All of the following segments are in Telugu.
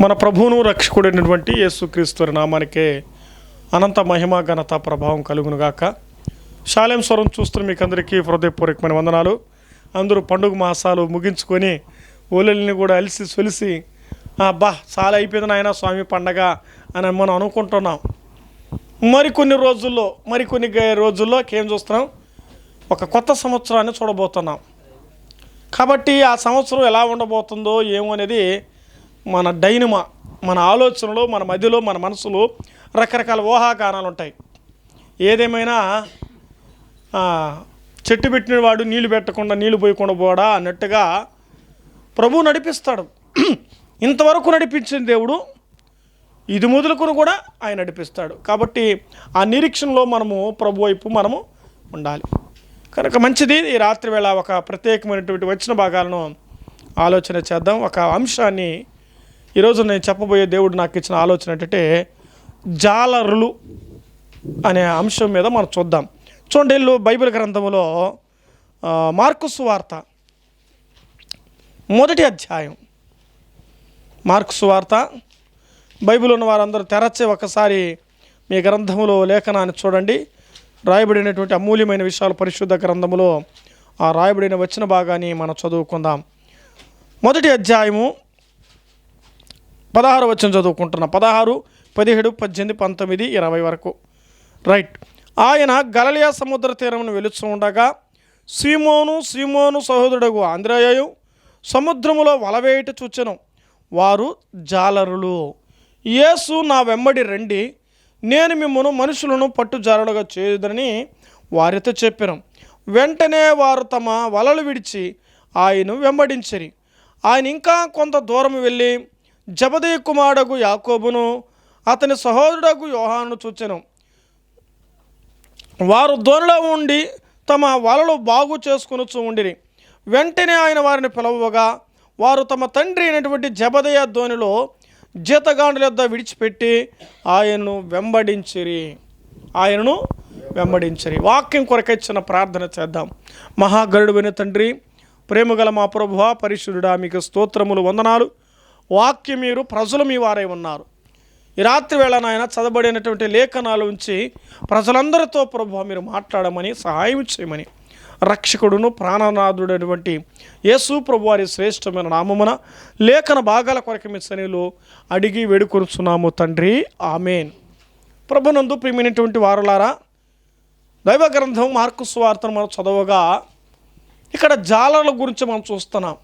మన ప్రభువును రక్షకుడైనటువంటి యేసుక్రీస్తు నామానికే అనంత మహిమ ఘనత ప్రభావం కలుగునుగాక. శాలెం స్వరం చూస్తున్న మీకు అందరికీ హృదయపూర్వకమైన వందనాలు. అందరూ పండుగ మాసాలు ముగించుకొని ఓలెల్ని కూడా అలిసి సొలిసి అబ్బా చాలా అయిపోయింది నాయన స్వామి పండగ అని మనం అనుకుంటున్నాం. మరికొన్ని రోజుల్లో మరికొన్ని రోజుల్లోకి రోజుల్లో ఏం చూస్తున్నాం? ఒక కొత్త సంవత్సరాన్ని చూడబోతున్నాం. కాబట్టి ఆ సంవత్సరం ఎలా ఉండబోతుందో ఏమో అనేది మన డైనమా మన ఆలోచనలో మన మధ్యలో మన మనసులో రకరకాల ఊహాగానాలు ఉంటాయి. ఏదేమైనా చెట్టు పెట్టిన వాడు నీళ్ళు పెట్టకుండా నీళ్ళు పోయకుండా పోడా అన్నట్టుగా ప్రభు నడిపిస్తాడు. ఇంతవరకు నడిపించిన దేవుడు ఇది మొదలుకొని కూడా ఆయన నడిపిస్తాడు. కాబట్టి ఆ నిరీక్షణలో మనము ప్రభు వైపు మనము ఉండాలి. కనుక మంచిది ఈ రాత్రి వేళ ఒక ప్రత్యేకమైనటువంటి వచ్చిన భాగాలను ఆలోచన చేద్దాం. ఒక అంశాన్ని ఈరోజు నేను చెప్పబోయే దేవుడు నాకు ఇచ్చిన ఆలోచన ఏంటంటే జాలరులు అనే అంశం మీద మనం చూద్దాం. చూడండి వీళ్ళు బైబిల్ గ్రంథంలో మార్కుస్ వార్త మొదటి అధ్యాయం. మార్కుస్ వార్త. బైబిల్ ఉన్న వారందరూ తెరచి ఒకసారి మీ గ్రంథములో లేఖనాన్ని చూడండి. రాయబడినటువంటి అమూల్యమైన విషయాలు పరిశుద్ధ గ్రంథములో ఆ రాయబడిన వచ్చిన భాగాన్ని మనం చదువుకుందాం. మొదటి అధ్యాయము పదహారు వచ్చిన చదువుకుంటున్నా పదహారు పదిహేడు పద్దెనిమిది పంతొమ్మిది ఇరవై వరకు. రైట్ ఆయన గలలియా సముద్ర తీరమును వెలుచు ఉండగా సీమోను సీమోను సహోదరుడు ఆంధ్రయు సముద్రములో వలవేయట చూచెను. వారు జాలరులు. యేసు నా వెంబడి రండి. నేను మిమ్మను మనుషులను పట్టు జాలలుగా చేయదని వారితో చెప్పాను. వెంటనే వారు తమ వలలు విడిచి ఆయన వెంబడించరి. ఆయన ఇంకా కొంత దూరం వెళ్ళి జబదయ్య కుమారుడగు యాకోబును అతని సహోదరుడకు యోహాను చూచెను. వారు దోనిలో ఉండి తమ వలలు బాగు చేసుకునుచు ఉండిరి. వెంటనే ఆయన వారిని పిలవగా వారు తమ తండ్రి అయినటువంటి జబదయ ధోనిలో జీతగాండుల యొద్ద విడిచిపెట్టి ఆయనను వెంబడించిరి. ఆయనను వెంబడించిరి. వాక్యం కొరకై ప్రార్థన చేద్దాం. మహాగరుడు తండ్రి ప్రేమగల మా ప్రభువ పరిశుద్ధుడా మీకు స్తోత్రములు వందనాలు. వాక్యం మీరు ప్రజలు మీ వారై ఉన్నారు. ఈ రాత్రి వేళ నాయన చదవబడినటువంటి లేఖనాలు ఉంచి ప్రజలందరితో ప్రభు మీరు మాట్లాడమని సహాయం చేయమని రక్షకుడును ప్రాణనాథుడైనటువంటి యేసు ప్రభు వారి శ్రేష్టమైన నామమున లేఖన భాగాల కొరకు మీ శనిలు అడిగి వేడుకొరుచున్నాము తండ్రి. ఆమెన్. ప్రభునందు ప్రియమైనటువంటి వారులారా దైవ గ్రంథం మార్కు స్వార్థను మనం చదవగా ఇక్కడ జాలర్ల గురించి మనం చూస్తున్నాం.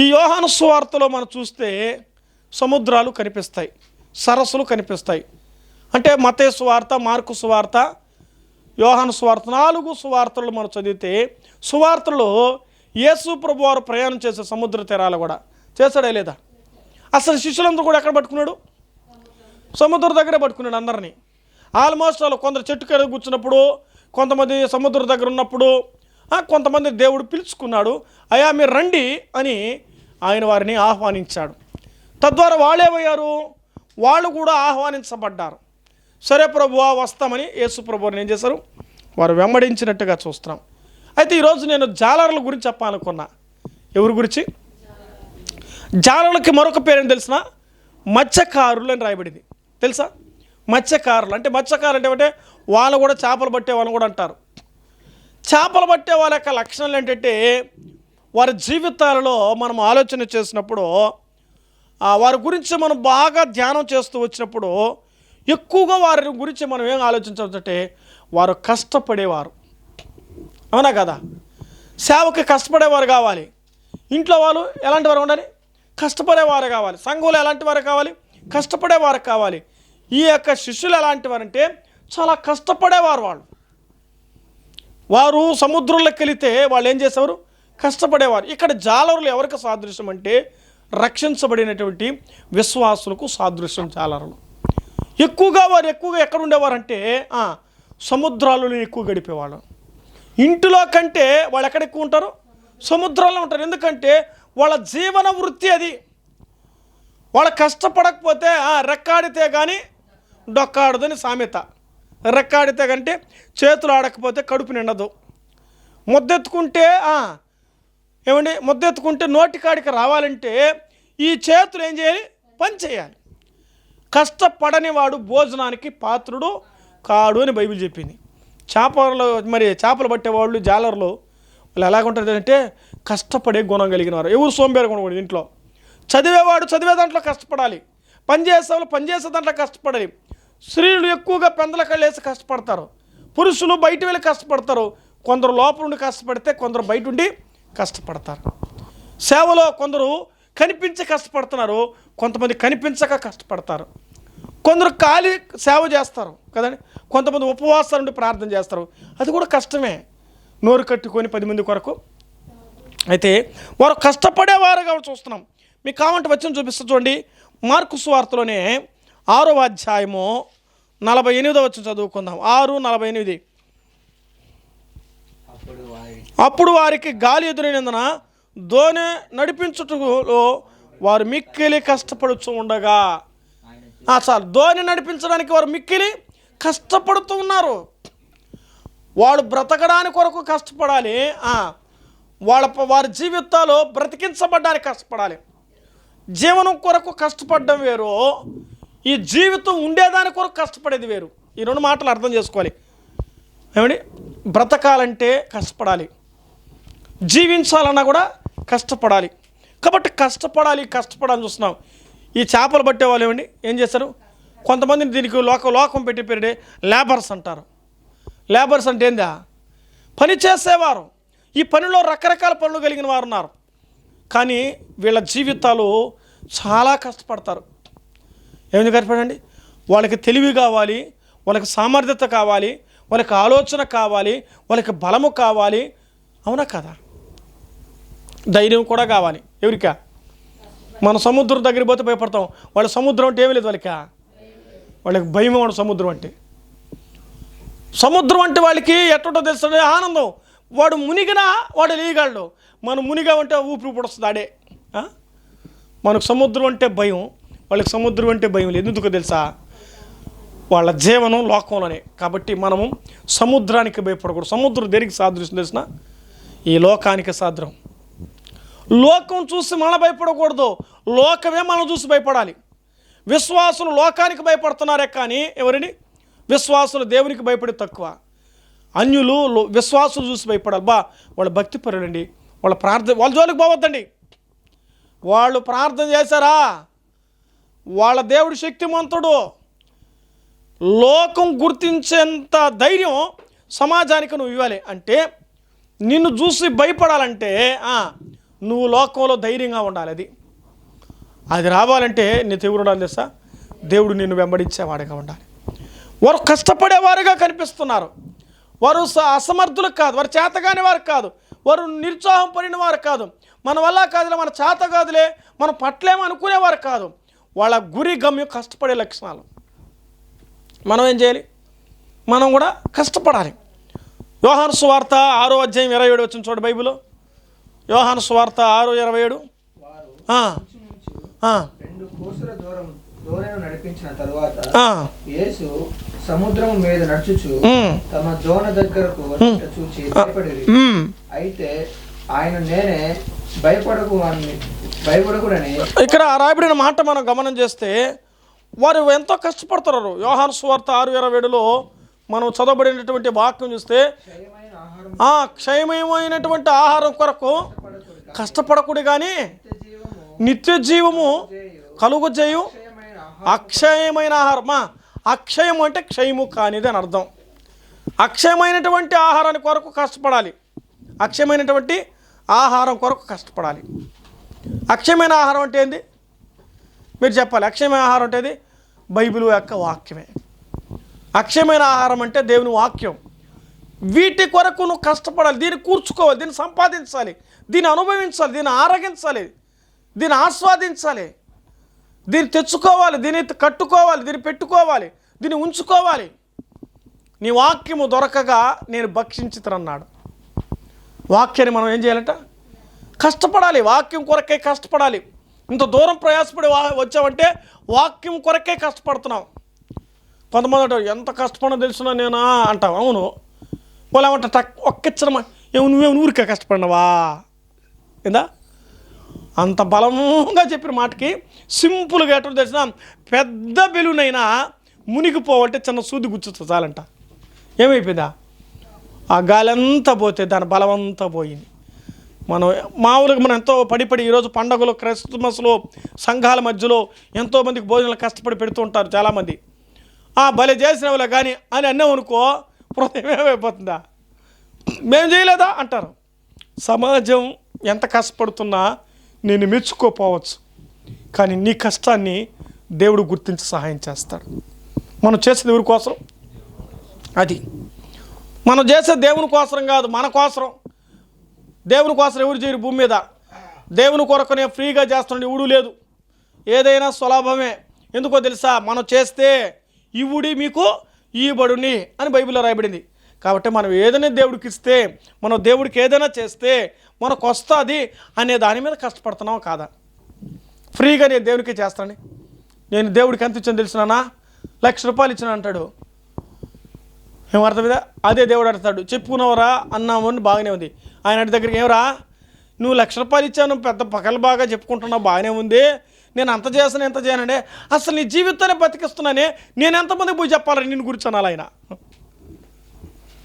ఈ యోహాను సువార్తలో మనం చూస్తే సముద్రాలు కనిపిస్తాయి సరస్సులు కనిపిస్తాయి. అంటే మతే సువార్త మార్కు సువార్త యోహాను సువార్త నాలుగు సువార్తలు మనం చదివితే సువార్తలో యేసు ప్రభు వారు ప్రయాణం చేసే సముద్ర తీరాలు కూడా చేశాడే లేదా? అసలు శిష్యులందరూ కూడా ఎక్కడ పట్టుకున్నాడు? సముద్రం దగ్గరే పట్టుకున్నాడు అందరినీ. ఆల్మోస్ట్ వాళ్ళు కొందరు చెట్టు కింద కూర్చున్నప్పుడు కొంతమంది సముద్రం దగ్గర ఉన్నప్పుడు కొంతమంది దేవుడు పిలుచుకున్నాడు అయా మీరు రండి అని ఆయన వారిని ఆహ్వానించాడు. తద్వారా వాళ్ళేమయ్యారు వాళ్ళు కూడా ఆహ్వానించబడ్డారు. సరే ప్రభువా వస్తామని యేసు ప్రభుని ఏం చేశారు? వారు వెంబడించినట్టుగా చూస్తున్నాం. అయితే ఈరోజు నేను జాలర్ల గురించి చెప్పాలనుకున్నా. ఎవరి గురించి? జాలర్లకి మరొక పేరు తెలిసిన? మత్స్యకారులు అని రాయబడింది. తెలుసా? మత్స్యకారులు. అంటే మత్స్యకారులు అంటే అంటే వాళ్ళు కూడా చేపలు పట్టే వాళ్ళని కూడా అంటారు. చేపలు పట్టే వాళ్ళ యొక్క లక్షణాలు ఏంటంటే వారి జీవితాలలో మనం ఆలోచన చేసినప్పుడు వారి గురించి మనం బాగా ధ్యానం చేస్తూ వచ్చినప్పుడు ఎక్కువగా వారి గురించి మనం ఏం ఆలోచించాలంటే వారు కష్టపడేవారు. అవునా కదా? సేవకి కష్టపడేవారు కావాలి. ఇంట్లో వాళ్ళు ఎలాంటి వారు ఉండాలి? కష్టపడేవారు కావాలి. సంఘంలో ఎలాంటి వారు కావాలి? కష్టపడేవారు కావాలి. ఈ యొక్క శిష్యులు ఎలాంటి వారంటే చాలా కష్టపడేవారు వాళ్ళు. వారు సముద్రంలోకి వెళితే వాళ్ళు ఏం చేసేవారు? కష్టపడేవారు. ఇక్కడ జాలరులు ఎవరికి సాదృశ్యం అంటే రక్షించబడినటువంటి విశ్వాసులకు సాదృశ్యం జాలరులు. ఎక్కువగా వారు ఎక్కువగా ఎక్కడ ఉండేవారంటే సముద్రాలలో ఎక్కువ గడిపేవాళ్ళు. ఇంటిలో కంటే వాళ్ళు ఎక్కడ ఎక్కువ ఉంటారు? సముద్రాల్లో ఉంటారు. ఎందుకంటే వాళ్ళ జీవన వృత్తి అది. వాళ్ళు కష్టపడకపోతే రెక్కాడితే కానీ డొక్కాడదని సామెత. రెక్కాడితే కంటే చేతులు ఆడకపోతే కడుపు నిండదు. ముద్దెత్తుకుంటే ఏమండి? ముద్దెత్తుకుంటే నోటికాడికి రావాలంటే ఈ చేతులు ఏం చేయాలి? పని చేయాలి. కష్టపడని వాడు భోజనానికి పాత్రుడు కాడు అని బైబిల్ చెప్పింది. చేపలు మరి చేపలు పట్టేవాళ్ళు జాలర్లు వాళ్ళు ఎలాగుంటుంది అంటే కష్టపడే గుణం కలిగిన వారు. ఎవరు సోంబేరు గుణం ఇంట్లో. చదివేవాడు చదివే దాంట్లో కష్టపడాలి. పనిచేసేవాళ్ళు పనిచేసే దాంట్లో కష్టపడాలి. స్త్రీలు ఎక్కువగా పెందల కళ్ళేసి కష్టపడతారు. పురుషులు బయట వెళ్ళి కష్టపడతారు. కొందరు లోపల ఉండి కష్టపడితే కొందరు బయట ఉండి కష్టపడతారు. సేవలో కొందరు కనిపించి కష్టపడుతున్నారు కొంతమంది కనిపించక కష్టపడతారు. కొందరు ఖాళీ సేవ చేస్తారు కదండి కొంతమంది ఉపవాసాలు నుండి ప్రార్థన చేస్తారు. అది కూడా కష్టమే. నోరు కట్టుకొని పది మంది కొరకు. అయితే వారు కష్టపడేవారుగా చూస్తున్నాం. మీకు కావంటి వచ్చిన చూపిస్తా చూడండి. మార్కు సువార్తలోనే ఆరో అధ్యాయము నలభై ఎనిమిదో వచ్చి చదువుకుందాం. ఆరు నలభై ఎనిమిది. అప్పుడు వారికి గాలి ఎదురైనందున ధోని నడిపించుటలో వారు మిక్కిలి కష్టపడుచు ఉండగా. సార్ ఆ, నడిపించడానికి వారు మిక్కిలి కష్టపడుతూ ఉన్నారు. వాడు బ్రతకడానికి కొరకు కష్టపడాలి. వాళ్ళ వారి జీవితాలు బ్రతికించబడ్డానికి కష్టపడాలి. జీవనం కొరకు కష్టపడడం వేరు. ఈ జీవితం ఉండేదాని కొరకు కష్టపడేది వేరు. ఈ రెండు మాటలు అర్థం చేసుకోవాలి. ఏమండి? బ్రతకాలంటే కష్టపడాలి. జీవించాలన్నా కూడా కష్టపడాలి. కాబట్టి కష్టపడాలి కష్టపడాలని చూస్తున్నాం. ఈ చేపలు పట్టే వాళ్ళు ఏమండి? ఏం చేస్తారు కొంతమందిని దీనికి లోక లోకం పెట్టి పేరుడే లేబర్స్ అంటారు. లేబర్స్ అంటే ఏందా? పని చేసేవారు. ఈ పనిలో రకరకాల పనులు కలిగిన వారు ఉన్నారు. కానీ వీళ్ళ జీవితాలు చాలా కష్టపడతారు. ఏమైంది కష్టపడండి వాళ్ళకి తెలివి కావాలి వాళ్ళకి సామర్థ్యత కావాలి వాళ్ళకి ఆలోచన కావాలి వాళ్ళకి బలము కావాలి. అవునా కదా? ధైర్యం కూడా కావాలి. ఎవరికా? మన సముద్రం దగ్గర పోతే భయపడతాం. వాళ్ళ సముద్రం అంటే ఏమీ లేదు వాళ్ళకి. వాళ్ళకి భయం వాడు సముద్రం అంటే. సముద్రం అంటే వాళ్ళకి ఎట్టటో తెలుస్తుంది ఆనందం. వాడు మునిగినా వాడు లేయగలడు. మనం మునిగా ఉంటే ఊపిరి పొడుస్తుంది ఆడే. మనకు సముద్రం అంటే భయం. వాళ్ళకి సముద్రం అంటే భయం లేదు. ఎందుకు తెలుసా? వాళ్ళ జీవనం లోకంలోనే. కాబట్టి మనము సముద్రానికి భయపడకూడదు. సముద్రం దేనికి సాదృశ్యం తెలిసిన? ఈ లోకానికి సాద్రం లోకం చూసి మనం భయపడకూడదు. లోకమే మనం చూసి భయపడాలి. విశ్వాసులు లోకానికి భయపడుతున్నారే కానీ ఎవరిని? విశ్వాసులు దేవునికి భయపడి తక్కువ. అన్యులు విశ్వాసులు చూసి భయపడాలి. బా వాళ్ళ భక్తి పరులండి. వాళ్ళ ప్రార్థన వాళ్ళ జోలికి పోవద్దండి. వాళ్ళు ప్రార్థన చేశారా? వాళ్ళ దేవుడు శక్తిమంతుడు. లోకం గుర్తించేంత ధైర్యం సమాజానికి నువ్వు ఇవ్వాలి. అంటే నిన్ను చూసి భయపడాలంటే నువ్వు లోకంలో ధైర్యంగా ఉండాలి అది. అది రావాలంటే నీ తీవ్ర ఉండాలి తెలుసా? దేవుడు నిన్ను వెంబడించేవాడిగా ఉండాలి. వారు కష్టపడేవారుగా కనిపిస్తున్నారు. వారు స- అసమర్థులు కాదు. వారు చేతగాని వారు కాదు. వారు నిరుత్సాహం పడిన వారు కాదు. మన వల్ల కాదులే మన చేత కాదులే మనం పట్లేమో అనుకునేవారు కాదు. వాళ్ళ గురి గమ్యం కష్టపడే లక్షణాలు. మనం ఏం చేయాలి? మనం కూడా కష్టపడాలి. వ్యవహార సువార్త ఆరో అధ్యాయం ఇరవై ఏడు వచ్చిన చూడు బైబిలో యోహాను సువార్త ఆరు ఇరవై ఏడు. నడిపించిన తరువాత యేసు సముద్రం మీద నడుచుచు తమ దగ్గరకు చూచి భయపడిరి. ఉమ్. అయితే ఆయన నేనే భయపడకు అని భయపడకుడని ఇక్కడ రాయబడిన మాట మనం గమనం చేస్తే వారు ఎంతో కష్టపడుతున్నారు యోహాను సువార్త ఆరు ఇరవై ఏడులో మనం చదవబడినటువంటి వాక్యం చూస్తే ఆ క్షయమయమైనటువంటి ఆహారం కొరకు పడకుడు కష్టపడకూడదు కానీ నిత్య జీవము కలుగు చేయు అక్షయమైన ఆహారం. మా అక్షయం అంటే క్షయము కానిది అని అర్థం. అక్షయమైనటువంటి ఆహారాన్ని కొరకు కష్టపడాలి. అక్షయమైనటువంటి ఆహారం కొరకు కష్టపడాలి. అక్షయమైన ఆహారం అంటే ఏంది? మీరు చెప్పాలి. అక్షయమైన ఆహారం అంటే? బైబిల్ యొక్క వాక్యమే. అక్షయమైన ఆహారం అంటే దేవుని వాక్యం. వీటి కొరకు నువ్వు కష్టపడాలి. దీన్ని కూర్చుకోవాలి దీన్ని సంపాదించాలి దీన్ని అనుభవించాలి దీన్ని ఆరగించాలి దీన్ని ఆస్వాదించాలి. దీన్ని తెచ్చుకోవాలి దీన్ని కట్టుకోవాలి దీన్ని పెట్టుకోవాలి దీన్ని ఉంచుకోవాలి. నీ వాక్యము దొరకగా నేను భక్షించుతానన్నాడు. వాక్యాన్ని మనం ఏం చేయాలంట? కష్టపడాలి. వాక్యం కొరకే కష్టపడాలి. ఇంత దూరం ప్రయాసపడి వా వచ్చావంటే వాక్యం కొరకే కష్టపడుతున్నాం కొంతమంది అంటారు ఎంత కష్టపడో తెలుసునా నేనా? అంటావు అవును. వాళ్ళు ఏమంటారు టక్ ఒక్కిచ్చడం ఏమో నువ్వేమో ఊరికే కష్టపడినవా? ఏందా? అంత బలంగా చెప్పిన మాటకి సింపుల్గా ఎట్లా తెలిసిన పెద్ద బెలూనైనా మునిగిపోవాలంటే చిన్న సూది గుచ్చుతుంది చాలంట. ఏమైపోయిందా? ఆ గాలి అంతా పోతే దాని బలం అంతా పోయింది. మనం మామూలుగా మనం ఎంతో పడి పడి ఈరోజు పండగలు క్రిస్మస్లో సంఘాల మధ్యలో ఎంతోమందికి భోజనాలు కష్టపడి పెడుతూ ఉంటారు చాలామంది. ఆ భలే చేసిన వాళ్ళే కానీ అని అన్నాం అనుకో హృదయం ఏమైపోతుందా? మేము చేయలేదా? అంటారు. సమాజం ఎంత కష్టపడుతున్నా నేను మెచ్చుకోపోవచ్చు. కానీ నీ కష్టాన్ని దేవుడు గుర్తించి సహాయం చేస్తాడు. మనం చేసేది ఎవరి కోసం అది. మనం చేసే దేవుని కోసం కాదు మన కోసం దేవుని కోసం ఎవరు చేయరు భూమి మీద? దేవుని కొరకునే ఫ్రీగా చేస్తున్నాడు ఇవుడు లేదు. ఏదైనా సులభమే ఎందుకో తెలుసా? మనం చేస్తే ఇవుడి మీకు ఈయబడుని అని బైబిల్లో రాయబడింది. కాబట్టి మనం ఏదైనా దేవుడికి ఇస్తే మనం దేవుడికి ఏదైనా చేస్తే మనకు వస్తుంది అనే దాని మీద కష్టపడుతున్నాం కాదా? ఫ్రీగా నేను దేవునికి చేస్తాను నేను దేవుడికి ఎంత ఇచ్చాను తెలిసినానా లక్ష రూపాయలు ఇచ్చిన అంటాడు. ఏం అర్థం మీద అదే దేవుడు అడతాడు చెప్పుకున్నావరా అన్నామని బాగానే ఉంది. ఆయన అడి దగ్గరికి ఏమరా? నువ్వు లక్ష రూపాయలు ఇచ్చాను పెద్ద పగలు బాగా చెప్పుకుంటున్నావు బాగానే ఉంది. నేను అంత చేస్తాను ఎంత చేయనంటే అసలు నీ జీవితాన్ని బతికిస్తున్నానే నేను ఎంతమందికి పోయి చెప్పాలని నిన్ను గురించి అనాలి ఆయన.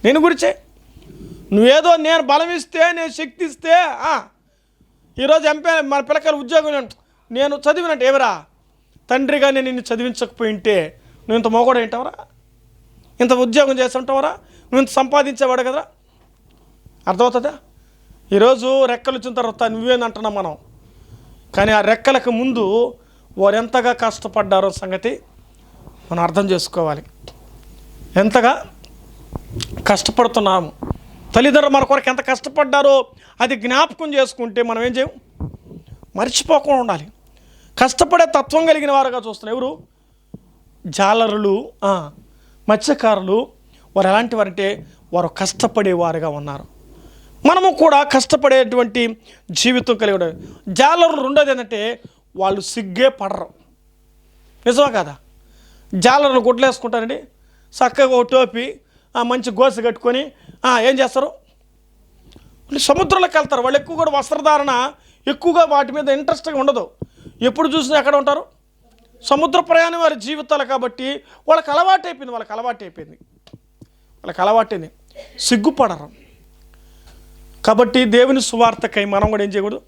నేను గురించే. నువ్వేదో నేను బలం ఇస్తే నేను శక్తి ఇస్తే ఈరోజు ఎంపీ మన పిల్లకాయలు ఉద్యోగం నేను చదివినట్టు ఏవరా తండ్రిగా నేను నిన్ను చదివించకపోయింటే నువ్వు ఇంత మోగోడు ఏంటవరా ఇంత ఉద్యోగం చేసి ఉంటావరా నువ్వు ఇంత సంపాదించేవాడు కదా అర్థమవుతుందా? ఈరోజు రెక్కలు వచ్చిన తర్వాత నువ్వేందంటున్నాం మనం? కానీ ఆ రెక్కలకు ముందు వారు ఎంతగా కష్టపడ్డారో సంగతి మనం అర్థం చేసుకోవాలి. ఎంతగా కష్టపడుతున్నాము. తల్లిదండ్రులు మన కొరకు ఎంత కష్టపడ్డారో అది జ్ఞాపకం చేసుకుంటే మనం ఏం చేయం? మర్చిపోకుండా ఉండాలి. కష్టపడే తత్వం కలిగిన వారుగా చూస్తున్నారు ఎవరు? జాలరులు మత్స్యకారులు. వారు ఎలాంటి వారంటే వారు కష్టపడేవారుగా ఉన్నారు. మనము కూడా కష్టపడేటువంటి జీవితం కలిగి ఉండాలి. జాలరు రెండోది ఏంటంటే వాళ్ళు సిగ్గే పడరు. నిజమా కదా? జాలర్లు గుడ్లేసుకుంటారండి. చక్కగా ఒక టోపి ఆ, మంచి గోస కట్టుకొని ఏం చేస్తారు? సముద్రంలోకి వెళ్తారు. వాళ్ళు ఎక్కువ కూడా వస్త్రధారణ ఎక్కువగా వాటి మీద ఇంట్రెస్ట్గా ఉండదు. ఎప్పుడు చూసినా ఎక్కడ ఉంటారు? సముద్ర ప్రయాణం వారి జీవితాలు కాబట్టి వాళ్ళకి అలవాటు అయిపోయింది వాళ్ళకి అలవాటు అయిపోయింది వాళ్ళకి అలవాటైంది. సిగ్గుపడరు. కాబట్టి దేవుని సువార్తకై మనం కూడా ఏం చేయకూడదు?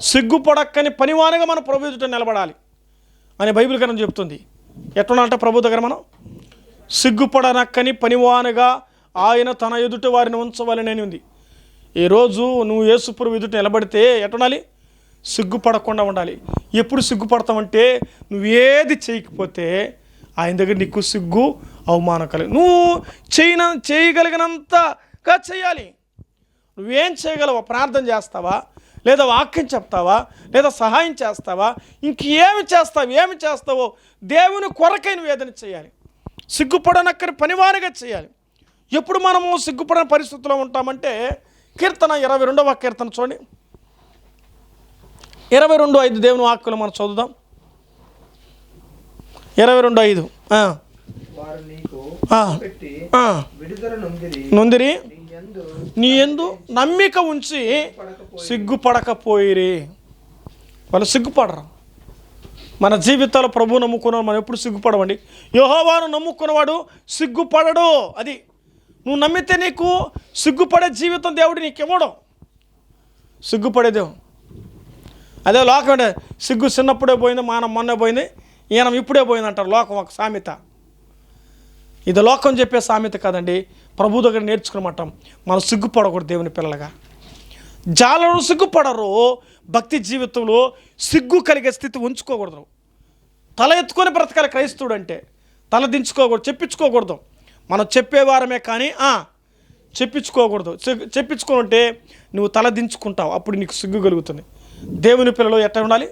సిగ్గుపడక్కని పనివానగా మనం ప్రభు ఎదుట నిలబడాలి అని బైబిల్ గ్రంథం చెప్తుంది. ఎట్లా ప్రభు దగ్గర మనం? సిగ్గుపడనక్కని పనివానగా ఆయన తన ఎదుట వారిని ఉంచవాలని ఉంది. ఈరోజు నువ్వు యేసుప్రభు ఎదుట నిలబడితే ఎట్టుండాలి సిగ్గుపడకుండా ఉండాలి. ఎప్పుడు సిగ్గుపడతామంటే నువ్వేది చేయకపోతే ఆయన దగ్గర నీకు సిగ్గు అవమానం కలిగి నువ్వు చేయన చేయగలిగినంతగా చేయాలి. నువ్వేం చేయగలవా ప్రార్థన చేస్తావా? లేదా వాక్యం చెప్తావా? లేదా సహాయం చేస్తావా? ఇంకేమి చేస్తావు? ఏమి చేస్తావో దేవుని కొరకై నువ్వు ఏదైనా చేయాలి. సిగ్గుపడనక్కని పనివారిగా చేయాలి. ఎప్పుడు మనము సిగ్గుపడని పరిస్థితిలో ఉంటామంటే కీర్తన ఇరవై రెండవ కీర్తన చూడండి. ఇరవై రెండు ఐదు దేవుని వాక్కులు మనం చదువుదాం. ఇరవై రెండు ఐదు నొందిరి. నీ ఎందు నమ్మిక ఉంచి సిగ్గుపడకపోయిరి. వాళ్ళు సిగ్గుపడరు. మన జీవితాలు ప్రభు నమ్ముకున్నాడు మనం ఎప్పుడు సిగ్గుపడమండి? యహోవాను నమ్ముకున్నవాడు సిగ్గుపడడు. అది నువ్వు నమ్మితే నీకు సిగ్గుపడే జీవితం దేవుడు నీకు ఇవ్వడం సిగ్గుపడే దేవుడు. అదే లోకం సిగ్గు చిన్నప్పుడే పోయింది మానం మొన్నే పోయింది ఈయన ఇప్పుడే పోయింది అంటారు లోకం ఒక సామెత. ఇది లోకం చెప్పే సామెత కాదండి. ప్రభు దగ్గర నేర్చుకున్నమాట మనం సిగ్గుపడకూడదు దేవుని పిల్లలుగా. జాలను సిగ్గుపడరు. భక్తి జీవితంలో సిగ్గు కలిగే స్థితి ఉంచుకోకూడదు. తల ఎత్తుకొని బ్రతకాలి క్రైస్తవుడు అంటే. తల దించుకోకూడదు చెప్పించుకోకూడదు. మనం చెప్పేవారమే కానీ చెప్పించుకోకూడదు. చె- చెప్పించుకుంటే నువ్వు తల దించుకుంటావు. అప్పుడు నీకు సిగ్గు కలుగుతుంది. దేవుని పిల్లలు ఎట్లా ఉండాలి?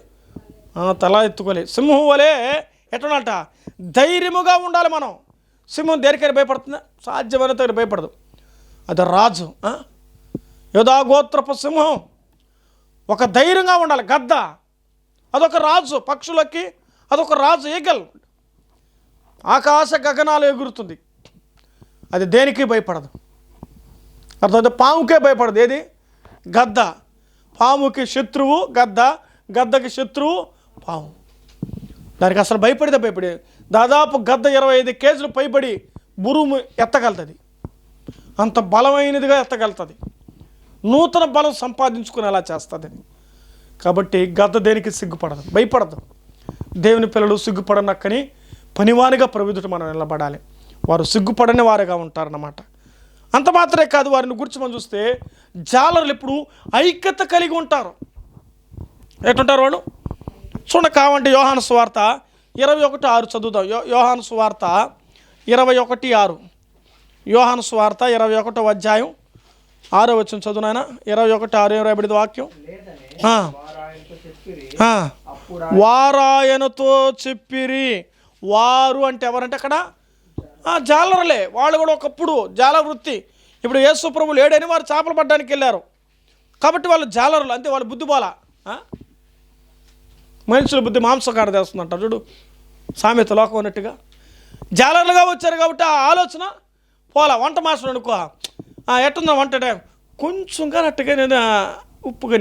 తల ఎత్తుకోలే సింహం వలే ఎట్లా ఉండాలట? ధైర్యముగా ఉండాలి మనం. సింహం దేనికైనా భయపడుతుందా? సాధ్యమైనంత భయపడదు. అది రాజు ఆ? గోత్రపు సింహం. ఒక ధైర్యంగా ఉండాలి గద్ద. అదొక రాజు పక్షులకి అదొక రాజు ఈగల్. ఆకాశ గగనాలు ఎగురుతుంది. అది దేనికి భయపడదు? అర్థమైతే పాముకే భయపడదు. ఏది? గద్ద. పాముకి శత్రువు గద్ద. గద్దకి శత్రువు పాము. దానికి అసలు భయపడితే భయపడి దాదాపు గద్ద ఇరవై ఐదు కేజీలు పైబడి బురుము ఎత్తగలుగుతుంది. అంత బలమైనదిగా ఎత్తగలుగుతుంది. నూతన బలం సంపాదించుకునేలా చేస్తుంది కాబట్టి గద్ద దేనికి సిగ్గుపడదు భయపడదు. దేవుని పిల్లలు సిగ్గుపడనక్కని పనివానిగా ప్రభుత్వం మనం నిలబడాలి. వారు సిగ్గుపడని వారుగా ఉంటారన్నమాట. అంత మాత్రమే కాదు వారిని గురించి మనం చూస్తే జాలర్లు ఇప్పుడు ఐక్యత కలిగి ఉంటారు. ఎటుంటారు వాళ్ళు? చూడ కావంటే యోహాను సువార్త ఇరవై ఒకటి ఆరు చదువుదాం. యో యోహాను సువార్త ఇరవై ఒకటి ఆరు. యోహాను సువార్త ఇరవై ఒకటో అధ్యాయం ఆరో వచ్చిన చదువు నాయన. ఇరవై ఒకటి ఆరు ఇరవై ఎనిమిది వాక్యం? వారాయనతో చెప్పిరి. వారు అంటే ఎవరంటే అక్కడ? జాలరులే. వాళ్ళు కూడా ఒకప్పుడు జాల వృత్తి ఇప్పుడు యేసు ప్రభు వారు చేపలు పట్టడానికి వెళ్ళారు. కాబట్టి వాళ్ళు జాలరులు అంతే వాళ్ళు బుద్ధిబోలా. మనుషుల బుద్ధి మాంసకాడ తెస్తుందంట చూడు సామెత లోకం ఉన్నట్టుగా జాలర్లుగా వచ్చారు కాబట్టి ఆ ఆలోచన పోలా వంట మాస్టర్ అనుకో. ఎట్టుందా వంట కొంచెం కానట్టుగా నేను ఆ, ఉప్పుగా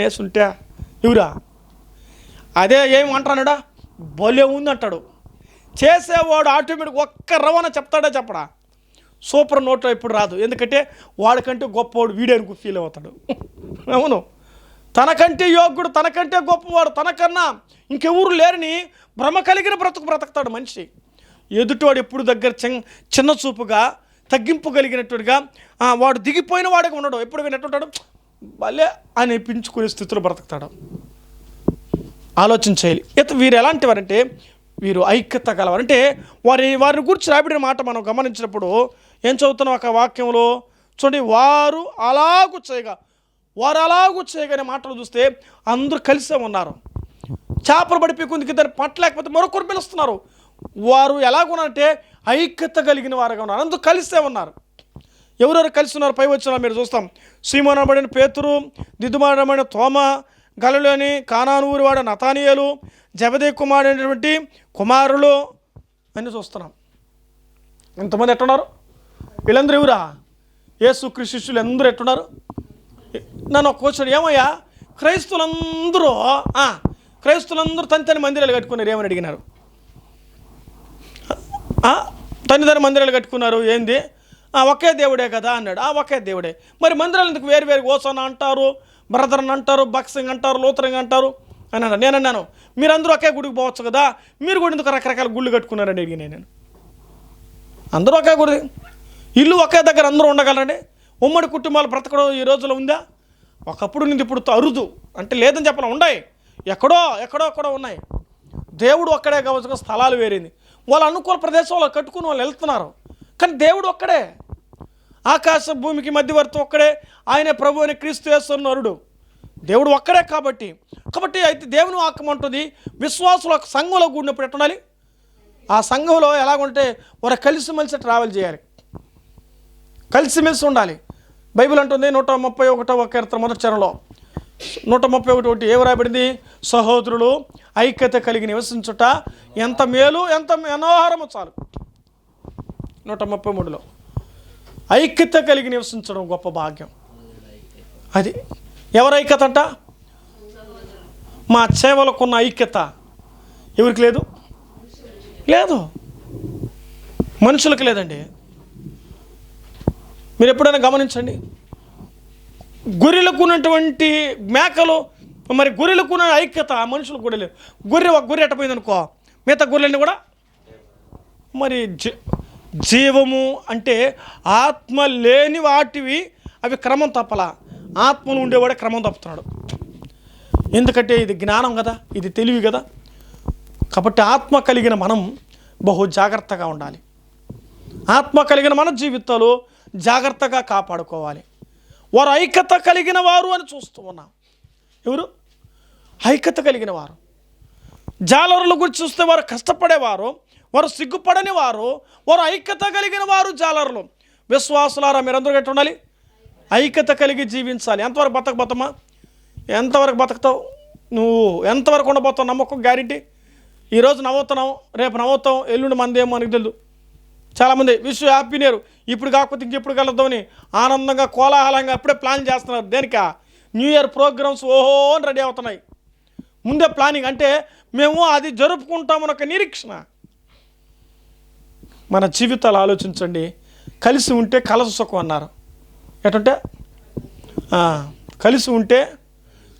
ఇవురా. అదే ఏం అంటానడా భలే ఉంది అంటాడు చేసేవాడు ఆటోమేటిక్ ఒక్క రవాణా చెప్తాడా చెప్పడా? సూపర్ నోట్లో ఇప్పుడు రాదు. ఎందుకంటే వాడికంటే గొప్పవాడు వీడేనుకు ఫీల్ అవుతాడు. అవును. తనకంటే యోగ్యుడు తనకంటే గొప్పవాడు తనకన్నా ఇంకెవరు లేరని భ్రమ కలిగిన బ్రతుకు బ్రతకతాడు మనిషి. ఎదుటివాడు ఎప్పుడు దగ్గర చిన్న చిన్న చూపుగా తగ్గింపు కలిగినట్టుగా వాడు దిగిపోయిన వాడికి ఉండడు. ఎప్పుడు వినట్టుంటాడు భలే అనిపించుకునే స్థితిలో బ్రతుకుతాడు. ఆలోచన చేయాలి. ఇత వీరు ఎలాంటి వారంటే వీరు ఐక్యత గలవారు. అంటే వారి వారిని గురించి రాబడిన మాట మనం గమనించినప్పుడు ఏం చదువుతున్నాం ఒక వాక్యంలో? చూడండి వారు అలాగు చేయగా వారు అలాగూ చేయగానే మాటలు చూస్తే అందరూ కలిసే ఉన్నారు. చేపలు పడిపోయి ఇద్దరు పట్టలేకపోతే మరొకరు పిలుస్తున్నారు. వారు ఎలాగున్నారంటే ఐక్యత కలిగిన వారుగా ఉన్నారు. అందరూ కలిసే ఉన్నారు. ఎవరెవరు కలిసి ఉన్నారు పై వచ్చిన మీరు చూస్తాం. సీమోనబడిన పేతురు దిద్దుమాడబడిన తోమ గలలోని కానానూరివాడ నతానియలు జబదే కుమారుడైనటువంటి కుమారులు అని చూస్తున్నాం. ఎంతమంది ఎట్టున్నారు వీళ్ళందరూ ఎవరా? యేసు శిష్యులు అందరూ ఎట్టున్నారు నన్ను ఒక కూర్చోడు. ఏమయ్యా? క్రైస్తులందరూ క్రైస్తులందరూ తన తన మందిరాలు కట్టుకున్నారు. ఏమని అడిగినారు? తన తన మందిరాలు కట్టుకున్నారు. ఏంది? ఆ, ఒకే దేవుడే కదా అన్నాడు. ఆ ఒకే దేవుడే. మరి మందిరాలు ఎందుకు వేరు వేరు? ఓసన అంటారు బ్రదర్ అని అంటారు బక్సింగ్ అంటారు లూతరింగ్ అంటారు అని అన్నాడు. నేను అన్నాను మీరందరూ ఒకే గుడికి పోవచ్చు కదా? మీరు కూడా ఎందుకు రకరకాల గుళ్ళు కట్టుకున్నారని అడిగిన నేను. అందరూ ఒకే గుడి ఇల్లు ఒకే దగ్గర అందరూ ఉండగలరండి ఉమ్మడి కుటుంబాలు బ్రతకడం ఈ రోజులో ఉందా? ఒకప్పుడు నుండి ఇప్పుడు అరుదు అంటే లేదని చెప్పడం ఉన్నాయి. ఎక్కడో ఎక్కడో ఎక్కడో ఉన్నాయి. దేవుడు ఒక్కడే కావచ్చు స్థలాలు వేరింది వాళ్ళు అనుకూల ప్రదేశంలో కట్టుకుని వాళ్ళు వెళ్తున్నారు. కానీ దేవుడు ఒక్కడే. ఆకాశ భూమికి మధ్యవర్తి ఒక్కడే. ఆయన ప్రభు అని క్రీస్తు చేస్తున్నరుడు దేవుడు ఒక్కడే కాబట్టి. కాబట్టి అయితే దేవుని వాక్యం ఉంటుంది విశ్వాసులు ఒక సంఘంలో కూడినప్పుడు ఎట్టుండాలి ఆ సంఘంలో ఎలాగుంటే వారు కలిసిమెలిసి ట్రావెల్ చేయాలి. కలిసిమెలిసి ఉండాలి. బైబిల్ అంటుంది నూట ముప్పై ఒకటో కీర్తన మొదటి చరణలో. నూట ముప్పై ఒకటి ఒకటి ఏమి రాయబడింది? సహోదరులు ఐక్యత కలిగి నివసించుట ఎంత మేలు ఎంత మనోహరము చాలు. నూట ముప్పై మూడులో. ఐక్యత కలిగి నివసించడం గొప్ప భాగ్యం. అది ఎవరు ఐక్యత అంట? మా సేవలకున్న ఐక్యత. ఎవరికి లేదు? లేదు. మనుషులకు లేదండి. మీరు ఎప్పుడైనా గమనించండి. గొర్రెలకు ఉన్నటువంటి మేకలు మరి గొర్రెలకు ఉన్న ఐక్యత మనుషులు కూడా లేదు. గొర్రె ఒక గొర్రె ఎట్టపోయింది అనుకో మిగతా గొర్రెల్ని కూడా మరి జీవము అంటే ఆత్మ లేని వాటివి అవి క్రమం తప్పలా. ఆత్మలు ఉండేవాడే క్రమం తప్పుతున్నాడు. ఎందుకంటే ఇది జ్ఞానం కదా ఇది తెలివి కదా. కాబట్టి ఆత్మ కలిగిన మనం బహు జాగ్రత్తగా ఉండాలి. ఆత్మ కలిగిన మన జీవితాలు జాగ్రత్తగా కాపాడుకోవాలి. వారు ఐక్యత కలిగిన వారు అని చూస్తూ ఉన్నాం. ఎవరు? ఐక్యత కలిగిన వారు. జాలరుల గురించి చూస్తే వారు కష్టపడేవారు వారు సిగ్గుపడని వారు వారు ఐక్యత కలిగిన వారు జాలరులు. విశ్వాసులారా మీరందరూ ఎట్లా ఉండాలి. ఐక్యత కలిగి జీవించాలి. ఎంతవరకు బతకబోతామా ఎంతవరకు బతుకుతావు నువ్వు? ఎంతవరకు ఉండబోతావు నమ్మకం గ్యారెంటీ ఈరోజు నవ్వుతున్నావు రేపు నవ్వుతాం ఎల్లుండి మందేమో మనకు తెలియదు చాలామంది విష్ హ్యాపీ నేరు ఇప్పుడు కాకపోతే ఇంకెప్పుడు కలుద్దామని ఆనందంగా కోలాహలంగా అప్పుడే ప్లాన్ చేస్తున్నారు. దేనికా? న్యూ ఇయర్ ప్రోగ్రామ్స్ ఓహో అని రెడీ అవుతున్నాయి. ముందే ప్లానింగ్ అంటే మేము అది జరుపుకుంటామని ఒక నిరీక్షణ. మన జీవితాలు ఆలోచించండి. కలిసి ఉంటే కలసు సుఖం అన్నారు. ఎటుంటే? కలిసి ఉంటే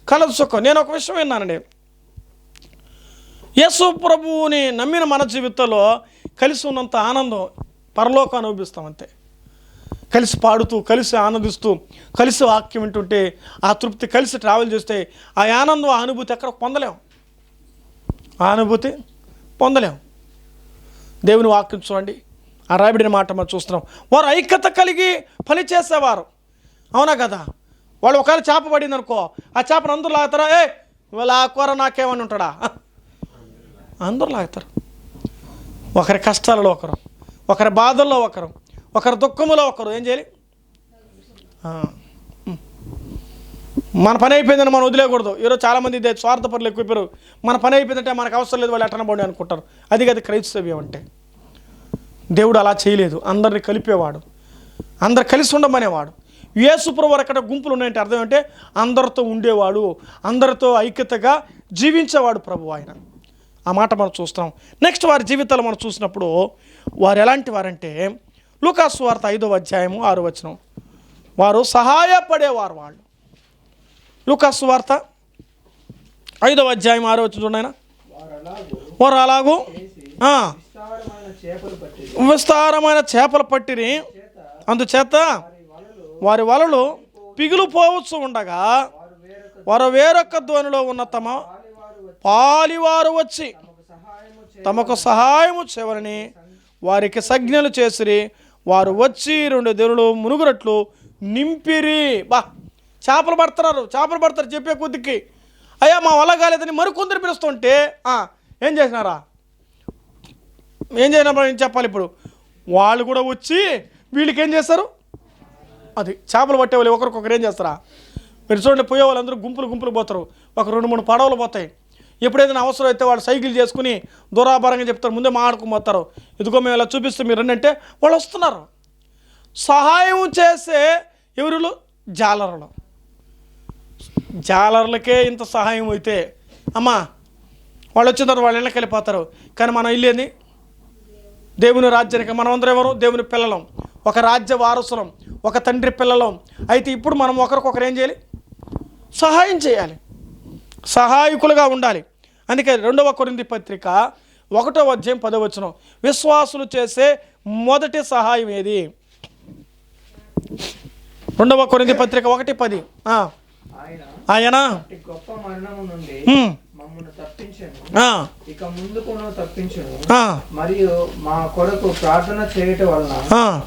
కలస సుఖం. నేను ఒక విషయం విన్నానండి. యేసు ప్రభువుని నమ్మిన మన జీవితంలో కలిసి ఉన్నంత ఆనందం పరలోకం అనుభవిస్తాం అంతే కలిసి పాడుతూ కలిసి ఆనందిస్తూ కలిసి వాక్యం వింటుంటే ఆ తృప్తి కలిసి ట్రావెల్ చేస్తే ఆ ఆనందం ఆ అనుభూతి ఎక్కడ పొందలేం. ఆ అనుభూతి పొందలేం. దేవుని వాక్యం చూడండి. ఆ రాబిడిన మాట మనం చూస్తున్నాం. వారు ఐక్యత కలిగి పని చేసేవారు. అవునా కదా? వాళ్ళు ఒకవేళ చేప పడింది అనుకో ఆ చేపను అందరూ లాగుతారా? ఏ వీళ్ళ ఆ కూర నాకేమని ఉంటాడా? అందరూ లాగుతారు. ఒకరి కష్టాలలో ఒకరు ఒకరి బాధల్లో ఒకరు ఒకరి దుఃఖములో ఒకరు. ఏం చేయాలి? మన పని అయిపోయిందని మనం వదిలేయకూడదు. ఈరోజు చాలామంది ఇదే స్వార్థపరులు ఎక్కువైపోయారు మన పని అయిపోయిందంటే మనకు అవసరం లేదు వాళ్ళు ఎట్టన పోండి అనుకుంటారు. అది కదా క్రైస్తవ్యం అంటే. దేవుడు అలా చేయలేదు. అందరిని కలిపేవాడు. అందరు కలిసి ఉండమనేవాడు. యేసుప్రభు అక్కడ గుంపులు ఉన్నాయంటే అర్థం ఏంటంటే అందరితో ఉండేవాడు. అందరితో ఐక్యతగా జీవించేవాడు ప్రభు ఆయన. ఆ మాట మనం చూస్తాం. నెక్స్ట్ వారి జీవితాలు మనం చూసినప్పుడు వారు ఎలాంటి వారంటే లూకాసు వార్త ఐదవ అధ్యాయము ఆరు వచనం. వారు సహాయపడేవారు వాళ్ళు. లూకాసు వార్త ఐదవ అధ్యాయం ఆరో వచ్చిన చూడండి వారు అలాగూ విస్తారమైన చేపలు పట్టిరి. అందుచేత వారి వలలు పిగులు పోవచ్చు ఉండగా వారు వేరొక వారు వేరొక ధ్వనిలో ఉన్న తమ పాలివారు వచ్చి తమకు సహాయము చే వారికి సజ్ఞలు చేసిరి. వారు వచ్చి రెండు దినులు మునుగురట్లు నింపిరి. బా చేపలు పడుతున్నారు. చేపలు పడతారు చెప్పే కొద్దికి. అయ్యా మా వల్ల కాలేదని మరికొందరు పిలుస్తుంటే ఏం చేసినారా? ఏం చేసినప్పుడు ఏం చెప్పాలి ఇప్పుడు? వాళ్ళు కూడా వచ్చి వీళ్ళకి ఏం చేస్తారు? అది చేపలు పట్టే వాళ్ళు ఒకరికొకరు ఏం చేస్తారా? మీరు చూడండి పోయే వాళ్ళందరూ గుంపులు గుంపులు పోతారు. ఒక రెండు మూడు పడవలు పోతాయి. ఎప్పుడైతే అవసరం అయితే వాళ్ళు సైకిల్ చేసుకుని దురాభరంగా చెప్తారు ముందే మాట్లాడుకుని పోతారు. ఇదిగో మేము ఇలా చూపిస్తే మీరు అంటే వాళ్ళు వస్తున్నారు. సహాయం చేసే ఎవరులు? జాలరులు. జాలర్లకే ఇంత సహాయం అయితే అమ్మా వాళ్ళు వచ్చిన తర్వాత వాళ్ళ ఇళ్ళకి వెళ్ళిపోతారు. కానీ మనం ఇల్లేని దేవుని రాజ్యానికి మనం అందరం ఎవరు? దేవుని పిల్లలం. ఒక రాజ్య వారసులం ఒక తండ్రి పిల్లలం. అయితే ఇప్పుడు మనం ఒకరికొకరు ఏం చేయాలి? సహాయం చేయాలి. సహాయకులుగా ఉండాలి. అందుకే రెండవ కొరింది పత్రిక ఒకటో అధ్యాయం పదవచనం విశ్వాసులు చేసే మొదటి సహాయం ఏది? రెండవ కొరింది పత్రిక ఒకటి పది. ఆయన గొప్ప మరణము నుండి ఇక తప్పించను ఆ, మరియు మా కొరకు ప్రార్థన చేయటం వలన.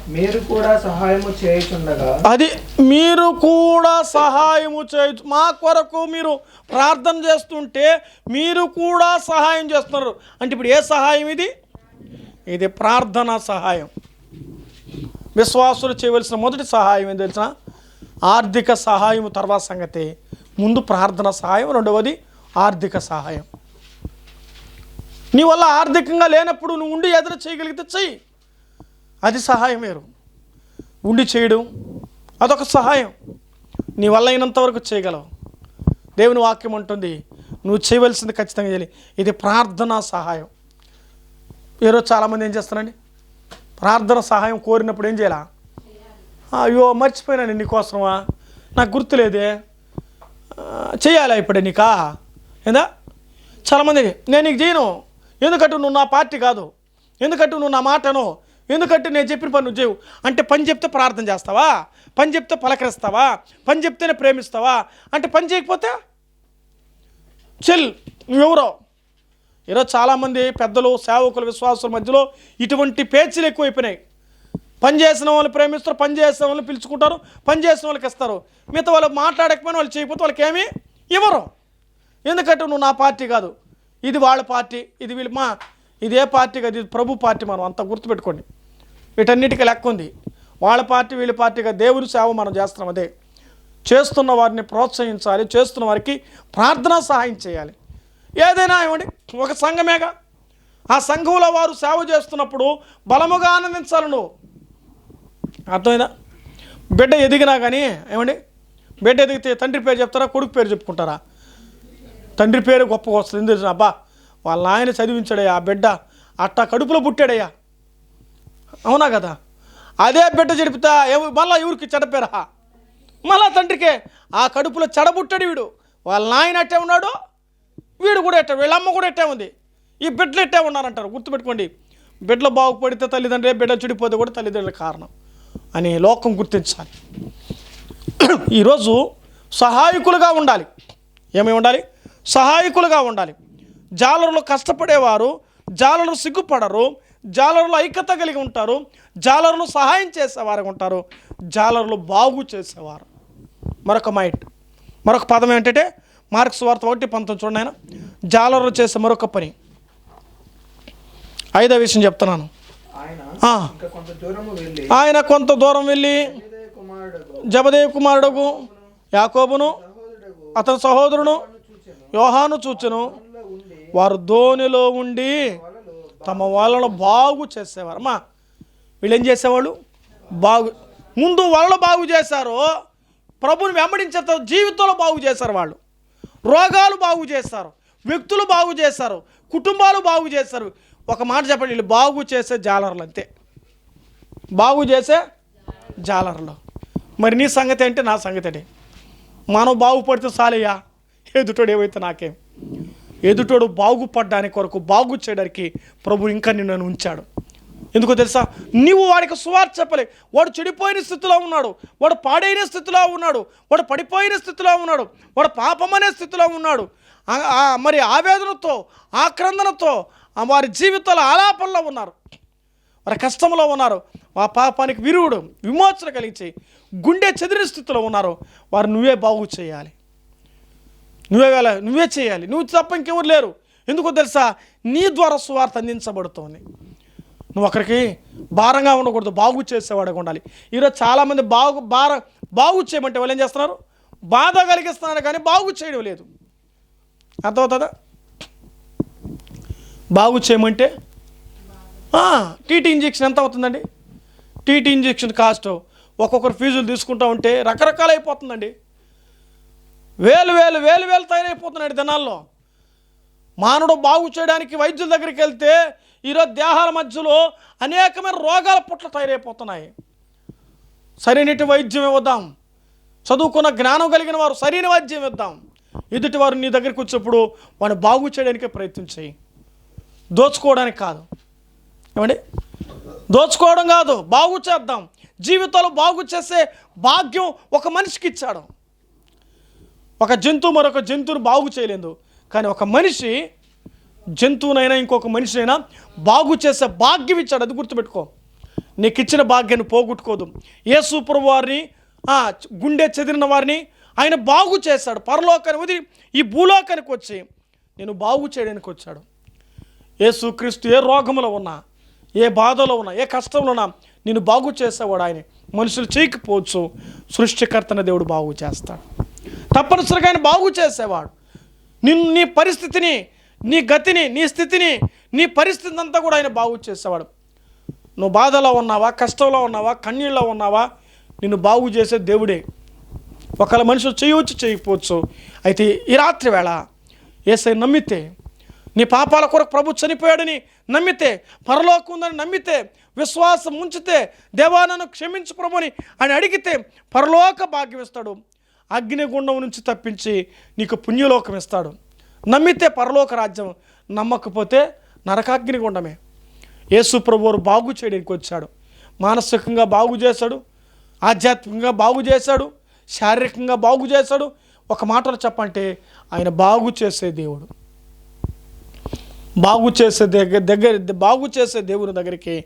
మీరు కూడా సహాయము చేయుచుండగా అది మీరు కూడా సహాయము చేయొచ్చు. మా కొరకు మీరు ప్రార్థన చేస్తుంటే మీరు కూడా సహాయం చేస్తున్నారు. అంటే ఇప్పుడు ఏ సహాయం ఇది? ఇది ప్రార్థన సహాయం. విశ్వాసులు చేయవలసిన మొదటి సహాయం ఏం తెలుసా? ఆర్థిక సహాయం తర్వాత సంగతి. ముందు ప్రార్థన సహాయం రెండవది ఆర్థిక సహాయం. నీ వల్ల ఆర్థికంగా లేనప్పుడు నువ్వు ఉండి ఎదురు చేయగలిగితే చెయ్యి. అది సహాయం వేరు. ఉండి చేయడం అదొక సహాయం. నీ వల్ల అయినంతవరకు చేయగలవు. దేవుని వాక్యం ఉంటుంది నువ్వు చేయవలసింది ఖచ్చితంగా చేయాలి. ఇది ప్రార్థనా సహాయం. ఈరోజు చాలామంది ఏం చేస్తారండి? ప్రార్థన సహాయం కోరినప్పుడు ఏం చేయాలా? అయ్యో మర్చిపోయినాను నీకోసమా? నాకు గుర్తులేదే. చేయాలా ఇప్పుడే నీకా? ఏందా? చాలామంది నేను నీకు చేయను. ఎందుకంటే నువ్వు నా పార్టీ కాదు. ఎందుకంటే నువ్వు నా మాటను. ఎందుకంటే నేను చెప్పిన పని నువ్వు చేయవు. అంటే పని చెప్తే ప్రార్థన చేస్తావా? పని చెప్తే పలకరిస్తావా? పని చెప్తేనే ప్రేమిస్తావా? అంటే పని చేయకపోతే చెల్ నువ్వెవరో? ఈరోజు చాలామంది పెద్దలు సేవకులు విశ్వాసుల మధ్యలో ఇటువంటి పేచీలు ఎక్కువైపోయినాయి. పని చేసిన వాళ్ళు ప్రేమిస్తారు పని చేసిన వాళ్ళు పిలుచుకుంటారు పని చేసిన వాళ్ళకి ఇస్తారు. మిగతా వాళ్ళు మాట్లాడకపోయినా వాళ్ళు చేయకపోతే వాళ్ళకి ఏమీ ఇవ్వరు. ఎందుకంటే నువ్వు నా పార్టీ కాదు. ఇది వాళ్ళ పార్టీ ఇది వీళ్ళు మా ఇది ఏ పార్టీ కాదు ఇది ప్రభు పార్టీ మనం అంత గుర్తుపెట్టుకోండి. వీటన్నిటికీ లెక్క ఉంది. వాళ్ళ పార్టీ వీళ్ళ పార్టీగా దేవుని సేవ మనం చేస్తున్నాం అదే. చేస్తున్న వారిని ప్రోత్సహించాలి చేస్తున్న వారికి ప్రార్థన సహాయం చేయాలి. ఏదైనా ఏమండి ఒక సంఘమేగా. ఆ సంఘంలో వారు సేవ చేస్తున్నప్పుడు బలముగా ఆనందించాలి నువ్వు. అర్థమైందా? బిడ్డ ఎదిగినా కానీ ఏమండి బిడ్డ ఎదిగితే తండ్రి పేరు చెప్తారా కొడుకు పేరు చెప్పుకుంటారా? తండ్రి పేరు గొప్పగా వస్తుంది. ఎందుకు అబ్బా వాళ్ళ నాయన చదివించాడయ్యా ఆ బిడ్డ అట్టా కడుపులో పుట్టాడయ్యా. అవునా కదా? అదే బిడ్డ చెడిపితా ఎవ- మళ్ళా ఎవరికి చెడపేరా మళ్ళా తండ్రికే. ఆ కడుపులో చెడబుట్టాడు వీడు. వాళ్ళ నాయన అట్టే ఉన్నాడు వీడు కూడా ఎట్టే వీళ్ళ అమ్మ కూడా ఎట్టే ఉంది. ఈ బిడ్డలు ఎట్టే ఉన్నారంటారు. గుర్తుపెట్టుకోండి. బిడ్డలు బాగుపడితే తల్లిదండ్రులే బిడ్డలు చెడిపోతే కూడా తల్లిదండ్రుల కారణం అని లోకం గుర్తించాలి. ఈరోజు సహాయకులుగా ఉండాలి. ఏమై ఉండాలి? సహాయకులుగా ఉండాలి. జాలరులు కష్టపడేవారు జాలరులు సిగ్గుపడరు జాలరులు ఐక్యత కలిగి ఉంటారు జాలరులు సహాయం చేసేవారు ఉంటారు జాలరులు బాగు చేసేవారు. మరొక మైట్ మరొక పదం ఏంటంటే మార్క్స్ వార్త ఒకటి పంతొమ్మిది చూడండి ఆయన జాలరులు చేసే మరొక పని. ఐదో విషయం చెప్తున్నాను. ఆయన కొంత దూరం వెళ్ళి జబదేవ్ కుమారుడుగు యాకోబును అతని సహోదరును యోహాను చూచను. వారు ధోనిలో ఉండి తమ వలలు బాగు చేసేవారు. అమ్మా వీళ్ళు ఏం చేసేవాళ్ళు? బాగు ముందు వలలు బాగు చేశారు ప్రభుని వెంబడించే జీవితంలో బాగు చేశారు వాళ్ళు. రోగాలు బాగు చేస్తారు వ్యక్తులు బాగు చేస్తారు కుటుంబాలు బాగు చేస్తారు ఒక మాట చెప్పండి వీళ్ళు బాగు చేసే జాలర్లు అంతే. బాగు చేసే జాలర్లు. మరి నీ సంగతి ఏంటి? నా సంగతి ఏంటి? మనం బాగుపడితే చాలయ్యా. ఎదుటోడు ఏమైతే నాకేం? ఎదుటోడు బాగుపడ్డానికి కొరకు బాగు చేయడానికి ప్రభు ఇంకా నిన్ను ఉంచాడు. ఎందుకో తెలుసా? నీవు వాడికి సువార్త చెప్పలే. వాడు చెడిపోయిన స్థితిలో ఉన్నాడు. వాడు పాడైన స్థితిలో ఉన్నాడు. వాడు పడిపోయిన స్థితిలో ఉన్నాడు. వాడు పాపమనే స్థితిలో ఉన్నాడు. ఆ- మరి ఆవేదనతో ఆక్రందనతో ఆ వారి జీవితాల ఆలాపనలో ఉన్నారు. వారి కష్టంలో ఉన్నారు. ఆ పాపానికి విరువుడు విమోచన కలిగించి గుండె చెదిరిన స్థితిలో ఉన్నారు. వారు నువ్వే బాగు చేయాలి. నువ్వే వెళ్ళ నువ్వే చేయాలి. నువ్వు తప్ప ఇంకెవరు లేరు. ఎందుకో తెలుసా? నీ ద్వారా సువార్త అందించబడుతోంది. నువ్వు ఒకరికి భారంగా ఉండకూడదు బాగు చేసేవాడిగా ఉండాలి. ఈరోజు చాలామంది బాగు భార బాగు చేయమంటే వాళ్ళు ఏం చేస్తున్నారు? బాధ కలిగిస్తున్నారు కానీ బాగు చేయడం లేదు. అర్థమవుతుందా? బాగు చేయమంటే? టీటీ ఇంజెక్షన్ ఎంత అవుతుందండి? టీటీ ఇంజెక్షన్ కాస్ట్ ఒక్కొక్కరు ఫీజులు తీసుకుంటా ఉంటే రకరకాలైపోతుందండి. అయిపోతుందండి వేలు వేలు వేలు వేలు తయారైపోతున్నాడు దినాల్లో మానవుడు బాగు చేయడానికి వైద్యుల దగ్గరికి వెళ్తే ఈరోజు దేహాల మధ్యలో అనేకమైన రోగాల పుట్ల తయారైపోతున్నాయి. సరైనటి వైద్యం ఇవ్వదాం చదువుకున్న జ్ఞానం కలిగిన వారు సరైన వైద్యం ఇద్దాం. ఎదుటి వారు నీ దగ్గరికి వచ్చినప్పుడు వాడిని బాగు చేయడానికే ప్రయత్నం చేయి. దోచుకోవడానికి కాదు. ఏమండి? దోచుకోవడం కాదు బాగు చేద్దాం. జీవితాలు బాగు చేసే భాగ్యం ఒక మనిషికి ఇచ్చాడు. ఒక జంతువు మరొక జంతువును బాగు చేయలేదు. కానీ ఒక మనిషి జంతువునైనా ఇంకొక మనిషినైనా బాగు చేసే భాగ్యం ఇచ్చాడు. అది గుర్తుపెట్టుకో. నీకు ఇచ్చిన భాగ్యాన్ని పోగొట్టుకోదు. ఏ సూపర్ వారిని గుండె చెదిరిన వారిని ఆయన బాగు చేశాడు. పరలోకాన్ని వదిలి ఈ భూలోకానికి వచ్చి నేను బాగు చేయడానికి వచ్చాడు. యేసుక్రీస్తు ఏ రోగంలో ఉన్నా ఏ బాధలో ఉన్నా ఏ కష్టంలో ఉన్నా నేను బాగు చేసేవాడు ఆయన. మనుషులు చేయకపోవచ్చు. సృష్టికర్తన దేవుడు బాగు చేస్తాడు. తప్పనిసరిగా ఆయన బాగు చేసేవాడు. నిన్ను నీ పరిస్థితిని నీ గతిని నీ స్థితిని నీ పరిస్థితి అంతా కూడా ఆయన బాగు చేసేవాడు. నువ్వు బాధలో ఉన్నావా కష్టంలో ఉన్నావా కన్నీళ్ళలో ఉన్నావా? నిన్ను బాగు చేసే దేవుడే. ఒకళ్ళ మనుషులు చేయవచ్చు చేయకపోవచ్చు. అయితే ఈ రాత్రి వేళ ఏసై నమ్మితే నీ పాపాల కొరకు ప్రభు చనిపోయాడని నమ్మితే పరలోకం ఉందని నమ్మితే విశ్వాసం ఉంచితే దేవా నన్ను క్షమించు ప్రభుని అని అడిగితే పరలోక భాగ్యం ఇస్తాడు అగ్నిగుండం నుంచి తప్పించి నీకు పుణ్యలోకం ఇస్తాడు. నమ్మితే పరలోక రాజ్యం నమ్మకపోతే నరకాగ్నిగుండమే. యేసు ప్రభువారు బాగు చేయడానికి వచ్చాడు. మానసికంగా బాగు చేశాడు ఆధ్యాత్మికంగా బాగు చేశాడు శారీరకంగా బాగు చేశాడు. ఒక మాటలో చెప్పంటే ఆయన బాగు చేసే దేవుడు. బాగు చేసే దగ్గర దగ్గర బాగు చేసే దేవుని దగ్గరికి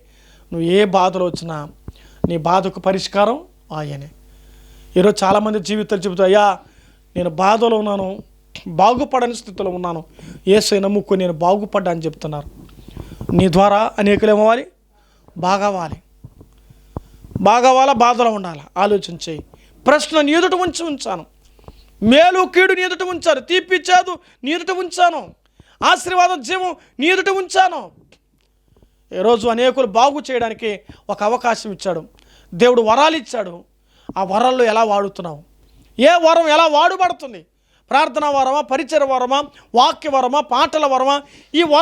నువ్వు ఏ బాధలు వచ్చినా నీ బాధకు పరిష్కారం ఆయనే. ఈరోజు చాలామంది జీవితాలు చెబుతారు అయ్యా నేను బాధలో ఉన్నాను బాగుపడని స్థితిలో ఉన్నాను ఏసై నమ్ముకొని నేను బాగుపడ్డా అని చెప్తున్నారు. నీ ద్వారా అనేకులు ఏమవ్వాలి? బాగవాలి బాగవాలా బాధలో ఉండాలి? ఆలోచించేయి ప్రశ్న నీ ఎదుట ఉంచి ఉంచాను. మేలు కీడు నీ ఎదుట ఉంచాను. తీపి చేదు నీ ఎదుట ఉంచాను. ఆశీర్వాదం జీవం నీ ఎదుట ఉంచాను. ఈరోజు అనేకులు బాగు చేయడానికి ఒక అవకాశం ఇచ్చాడు. దేవుడు వరాలు ఇచ్చాడు. ఆ వరాల్లో ఎలా వాడుతున్నావు? ఏ వరం ఎలా వాడుబడుతుంది? ప్రార్థనా వరమా పరిచయ వరమా వాక్య వరమా పాటల వరమా ఈ వర